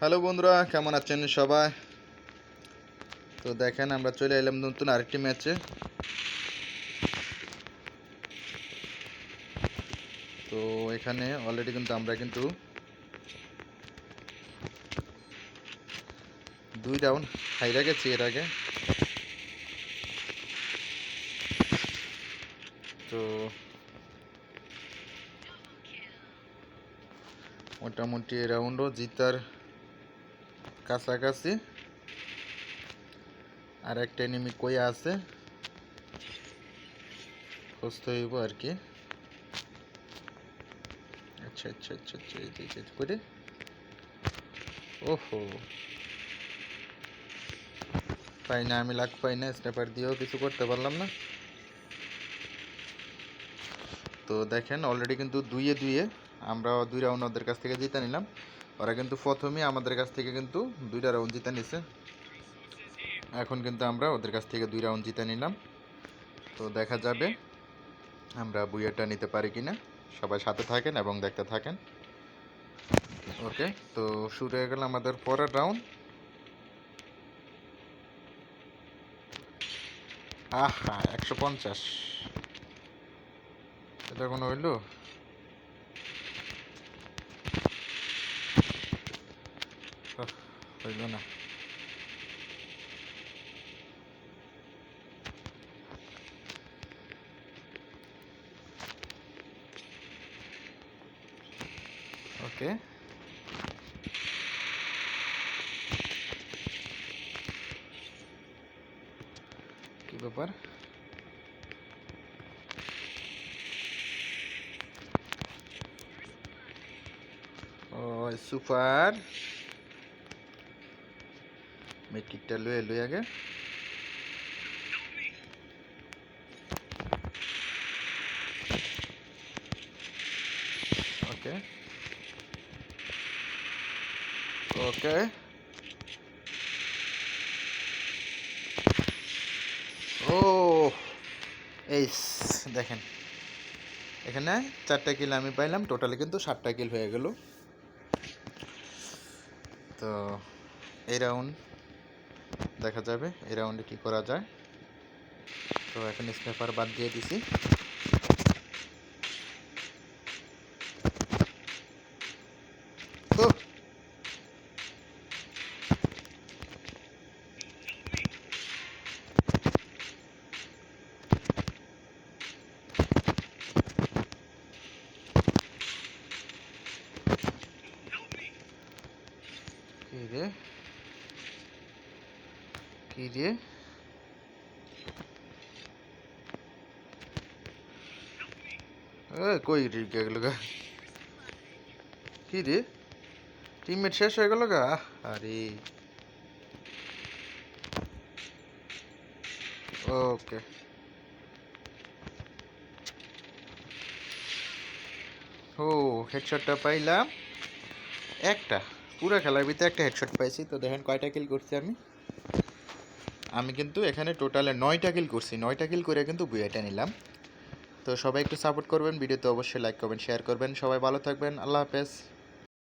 Hello বন্ধুরা, কেমন আছেন সবাই? তো দেখেন, আমরা চলে এলাম নতুন আরেকটি ম্যাচে। তো এখানে অলরেডি কিন্তু আমরা কিন্তু দুই রাউন্ড হাইরা গেছি এর আগে। তো মোটামুটি রাউন্ডও জিতার কাছাকাছি। আর একটা এনিমি কই আছে? খুঁজতে হইব আর কি। আচ্ছা আচ্ছা আচ্ছা আচ্ছা এই দিকে করে। ওহো। পাই না, আমি লাগ পাই না স্ন্যাপার দিয়েও কিছু করতে পারলাম না। তো দেখেন অলরেডি কিন্তু দুইয়ে দুইয়ে আমরা দুই রাউন্ড ওদের কাছ থেকে জিতে নিলাম। ওরা কিন্তু প্রথমেই আমাদের কাছ থেকে কিন্তু দুইটা রাউন্ড জিতে নিছে। এখন কিন্তু আমরা ওদের কাছ থেকে দুই রাউন্ড জিতে নিলাম। তো দেখা যাবে আমরা বুইয়ারটা নিতে পারি কিনা। সবাই সাথে থাকেন এবং দেখতে থাকেন। ওকে, তো শুরু হয়ে গেল আমাদের পরের রাউন্ড আহা, একশো পঞ্চাশ। এটা কোনো হইল আহ, হইল না ওকে কি ব্যাপার ও সুপার মেট্রিকটা লয়ে লই আগে। ওকে। ওকে। ও এই স- দেখেন। এখানে চারটা কিল আমি পাইলাম, টোটালি কিন্তু সাতটা কিল হয়ে গেল। তো, এই রাউন্ড। দেখা যাবে, এই রাউন্ডে কী করা যায়। তো এখন স্নেপার বাদ দিয়ে দিছি। কি রে কি রে কই রে গেল গা? কি রে? টিমমেট শেষ হয়ে গেল গা? আরে। ওকে ও হেডশটটা পাইলাম। একটা। পুরো খেলার ভিতরে একটা হেডশট পাইছি। তো দেখেন কয়টা কিল করছি আমি। আমি কিন্তু এখানে টোটালে নয়টা কিল করছি। নয়টা কিল করে কিন্তু বুয়েটা নিলাম। তো সবাই একটু সাপোর্ট করবেন, ভিডিওতে অবশ্যই লাইক করবেন শেয়ার করবেন। সবাই ভালো থাকবেন, আল্লাহ হাফেজ।